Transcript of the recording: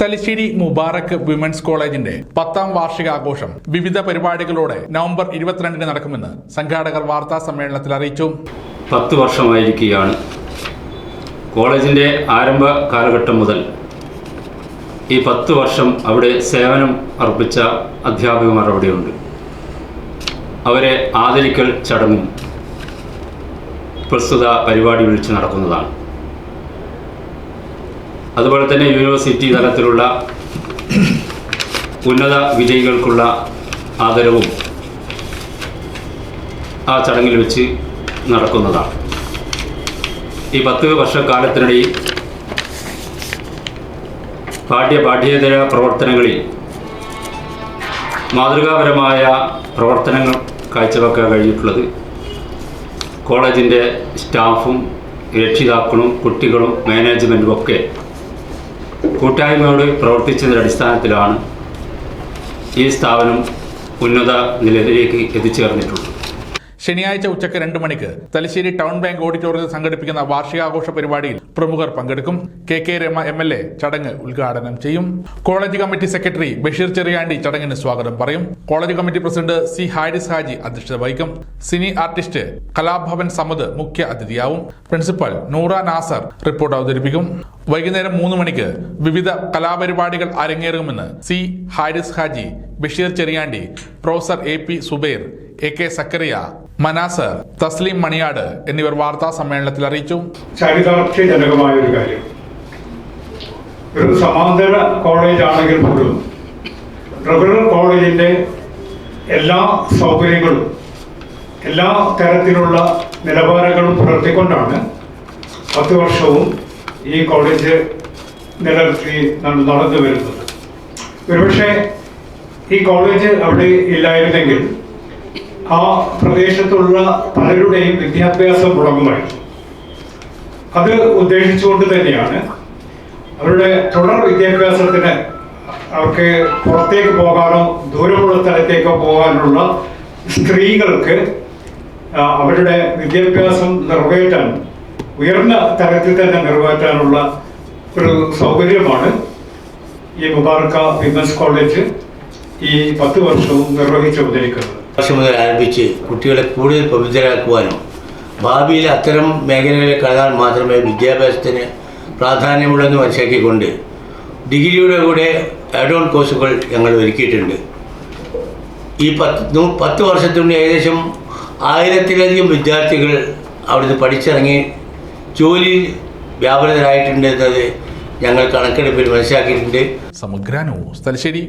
Thalassery Mubarak women's കോളേജിന്റെ പത്താം വാർഷികാഘോഷം വിവിധ പരിപാടികളോടെ നവംബർ ഇരുപത്തിരണ്ടിന് നടക്കുമെന്ന് സംഘാടകർ വാർത്താ സമ്മേളനത്തിൽ അറിയിച്ചു. പത്ത് വർഷമായിരിക്കുകയാണ്. കോളേജിന്റെ ആരംഭ കാലഘട്ടം മുതൽ ഈ പത്ത് വർഷം അവിടെ സേവനം അർപ്പിച്ച അധ്യാപകന്മാർ അവിടെയുണ്ട്. അവരെ ആദരിക്കൽ ചടങ്ങും പ്രസ്തുത പരിപാടി വിളിച്ച് നടക്കുന്നതാണ്. അതുപോലെ തന്നെ യൂണിവേഴ്സിറ്റി തലത്തിലുള്ള ഉന്നത വിജയികൾക്കുള്ള ആദരവും ആ ചടങ്ങിൽ വെച്ച് നടക്കുന്നതാണ്. ഈ പത്ത് വർഷക്കാലത്തിനിടയിൽ പാഠ്യ പാഠ്യേതര പ്രവർത്തനങ്ങളിൽ മാതൃകാപരമായ പ്രവർത്തനങ്ങൾ കാഴ്ചവെക്കാൻ കഴിഞ്ഞിട്ടുള്ളത് കോളേജിന്റെ സ്റ്റാഫും രക്ഷിതാക്കളും കുട്ടികളും മാനേജ്മെന്റും ഒക്കെ കൂട്ടായ്മയോട് പ്രവർത്തിച്ചതിന്റെ അടിസ്ഥാനത്തിലാണ് ഈ സ്ഥാപനം ഉന്നത നിലയിലേക്ക് എത്തിച്ചേർന്നിട്ടുള്ളത്. ശനിയാഴ്ച ഉച്ചയ്ക്ക് രണ്ട് മണിക്ക് തലശ്ശേരി ടൗൺ ബാങ്ക് ഓഡിറ്റോറിയത്തിൽ സംഘടിപ്പിക്കുന്ന വാർഷികാഘോഷ പരിപാടിയിൽ പ്രമുഖർ പങ്കെടുക്കും. K K Rema M L A ചടങ്ങ് ഉദ്ഘാടനം ചെയ്യും. College committee secretary Basheer Cheriyandi ചടങ്ങിന് സ്വാഗതം പറയും. College committee president C Haris Haji അധ്യക്ഷത വഹിക്കും. സിനി ആർട്ടിസ്റ്റ് കലാഭവൻ സമദ് മുഖ്യ അതിഥിയാവും. പ്രിൻസിപ്പൽ നൂറ നാസർ റിപ്പോർട്ട് അവതരിപ്പിക്കും. വൈകുന്നേരം മൂന്ന് മണിക്ക് വിവിധ കലാപരിപാടികൾ അരങ്ങേറുമെന്ന് C Haris Haji Basheer Cheriyandi professor A P Zubair A K Zakariya Manazar Thasleem Maniyad എന്നിവർ വാർത്താ സമ്മേളനത്തിൽ അറിയിച്ചു. ചരിതാർത്ഥ്യജനകമായ ഒരു കാര്യം. ഒരു സമാന്തര കോളേജ് ആണെങ്കിൽ പോലും റെഗുലർ കോളേജിന്റെ എല്ലാ സൗകര്യങ്ങളും എല്ലാ തരത്തിലുള്ള നിലവാരങ്ങളും പുലർത്തിക്കൊണ്ടാണ് പത്ത് വർഷവും ഈ കോളേജ് നിലനിർത്തി നടന്നു വരുന്നത് ഒരുപക്ഷെ ഈ കോളേജ് അവിടെ ഇല്ലായിരുന്നെങ്കിൽ ആ പ്രദേശത്തുള്ള പലരുടെയും വിദ്യാഭ്യാസം മുടങ്ങുമായി. അത് ഉദ്ദേശിച്ചുകൊണ്ട് തന്നെയാണ് അവരുടെ തുടർ വിദ്യാഭ്യാസത്തിന് അവർക്ക് പുറത്തേക്ക് പോകാനോ ദൂരമുള്ള സ്ഥലത്തേക്കോ പോകാനുള്ള സ്ത്രീകൾക്ക് അവരുടെ വിദ്യാഭ്യാസം നിറവേറ്റാൻ ഉയർന്ന തലത്തിൽ തന്നെ നിറവേറ്റാനുള്ള ഒരു സൗകര്യമാണ് ഈ മുബാർക്ക വിമൻസ് കോളേജ്. ഈ പത്ത് വർഷവും നിർവഹിച്ചുകൊണ്ടിരിക്കുന്നത് വർഷം മുതൽ ആരംഭിച്ച് കുട്ടികളെ കൂടുതൽ പവിത്രരാക്കുവാനും ഭാവിയിൽ അത്തരം മേഖലകളിൽ കടന്നാൽ മാത്രമേ വിദ്യാഭ്യാസത്തിന് പ്രാധാന്യമുള്ളെന്ന് മനസ്സിലാക്കിക്കൊണ്ട് ഡിഗ്രിയുടെ കൂടെ ആഡ് ഓൺ കോഴ്സുകൾ ഞങ്ങൾ ഒരുക്കിയിട്ടുണ്ട്. ഈ പത്ത് പത്ത് വർഷത്തിനുള്ളിൽ ഏകദേശം ആയിരത്തിലധികം വിദ്യാർത്ഥികൾ അവിടുന്ന് പഠിച്ചിറങ്ങി ജോലി വ്യാപൃതരായിട്ടുണ്ട് എന്നത് ഞങ്ങൾ കണക്കെടുപ്പിൽ മനസ്സിലാക്കിയിട്ടുണ്ട്. സമഗ്ര ന്യൂസ് തലശ്ശേരി